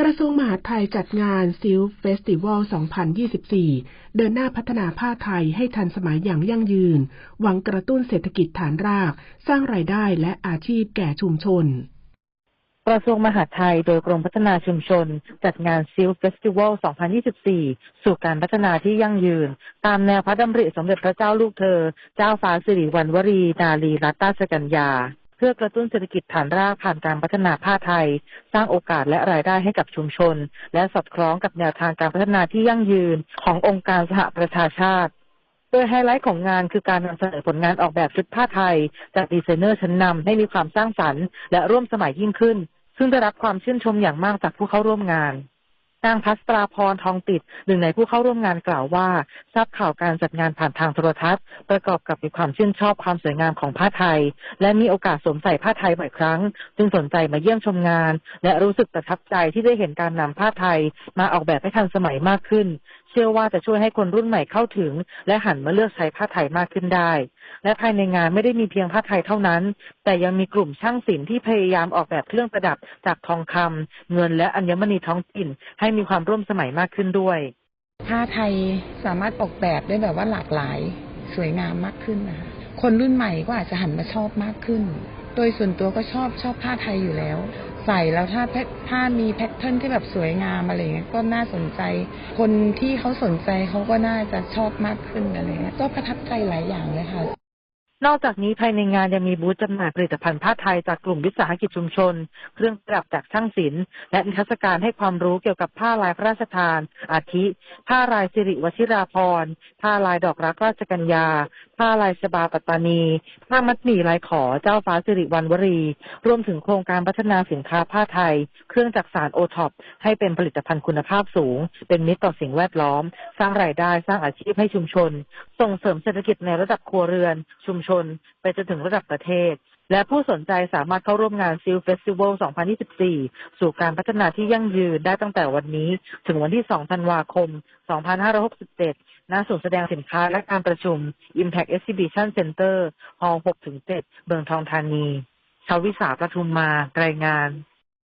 กระทรวงมหาดไทยจัดงานซิลเฟสติวัล 2024 เดินหน้าพัฒนาผ้าไทยให้ทันสมัยอย่างยั่งยืน หวังกระตุ้นเศรษฐกิจฐานราก สร้างรายได้และอาชีพแก่ชุมชน กระทรวงมหาดไทยโดยกรมพัฒนาชุมชน จัดงานซิลเฟสติวัล 2024 สู่การพัฒนาที่ยั่งยืน ตามแนวพระดำริสมเด็จพระเจ้าลูกเธอ เจ้าฟ้าสิริวัณวรี นารีรัตนราชกัญญา พื่อกระตุ้นเศรษฐกิจฐานรากผ่านการพัฒนาผ้าไทย สร้างโอกาสและรายได้ให้กับชุมชน และสอดคล้องกับแนวทางการพัฒนาที่ยั่งยืนขององค์การสหประชาชาติโดยไฮไลท์ของงานคือการนำเสนอผลงานออกแบบชุดผ้าไทย จากดีไซเนอร์ชั้นนำให้มีความสร้างสรรค์และร่วมสมัยยิ่งขึ้น ซึ่งได้รับความชื่นชมอย่างมากจากผู้เข้าร่วมงาน นางพัสตราพรทองติดหนึ่งในผู้เข้าร่วมงานกล่าวว่า ทราบข่าวการจัดงานผ่านทางโทรทัศน์ ประกอบกับมีความชื่นชอบความสวยงามของผ้าไทย และมีโอกาสสวมใส่ผ้าไทยบ่อยครั้ง จึงสนใจมาเยี่ยมชมงาน และรู้สึกประทับใจที่ได้เห็นการนำผ้าไทยมาออกแบบให้ทันสมัยมากขึ้น เชื่อว่าจะช่วยให้คนรุ่นใหม่เข้าถึง และหันมาเลือกใช้ผ้าไทยมากขึ้นได้ และภายในงานไม่ได้มีเพียงผ้าไทยเท่านั้น แต่ยังมีกลุ่มช่างศิลป์ที่พยายามออกแบบเครื่องประดับจากทองคำเงินและอัญมณีท้องถิ่น ให้มีความร่วมสมัยมากขึ้นด้วยผ้าไทยสามารถออกแบบได้แบบว่าหลากหลายสวยงามมากขึ้นนะคะคนรุ่นใหม่ก็อาจจะหันมาชอบมากขึ้น โดยส่วนตัวก็ชอบชอบผ้าไทยอยู่แล้ว ใส่แล้วถ้าผ้ามีแพทเทิร์นที่แบบสวยงามอะไรเงี้ยก็น่าสนใจ คนที่เขาสนใจเขาก็น่าจะชอบมากขึ้นอะไรเงี้ยก็ประทับใจหลายอย่างเลยค่ะ นอกจากนี้ภายในงานยังมีบูธจำหน่ายผลิตภัณฑ์ผ้าไทยจากกลุ่มวิสาหกิจชุมชน เครื่องประดับจากช่างศิลป์และนิทรรศการให้ความรู้เกี่ยวกับผ้าลายพระราชทาน อาทิ ผ้าลายสิริวชิราพรณ์ผ้าลายดอกรักราชกัญญา ผ้าลายชบาปัตตานี ผ้ามัดหมี่ลายขอเจ้าฟ้าสิริวัณวรี รวมถึงโครงการพัฒนาสินค้าผ้าไทย เครื่องจักสานโอท็อปให้เป็นผลิตภัณฑ์คุณภาพสูง เป็นมิตรต่อสิ่งแวดล้อม สร้างรายได้สร้างอาชีพให้ชุมชน ส่งเสริมเศรษฐกิจในระดับครัวเรือนชุมชนน ไปจนถึงระดับประเทศ และผู้สนใจสามารถเข้าร่วมงานซิลเฟสติวัล 2024 สู่การพัฒนาที่ยั่งยืนได้ตั้งแต่วันนี้ ถึงวันที่ 2 ธันวาคม 2567 ณ ศูนย์แสดงสินค้าและการประชุม Impact Exhibition Center ฮอลล์6-7 เมืองทองธานีชาววิสาประทุมมารายงาน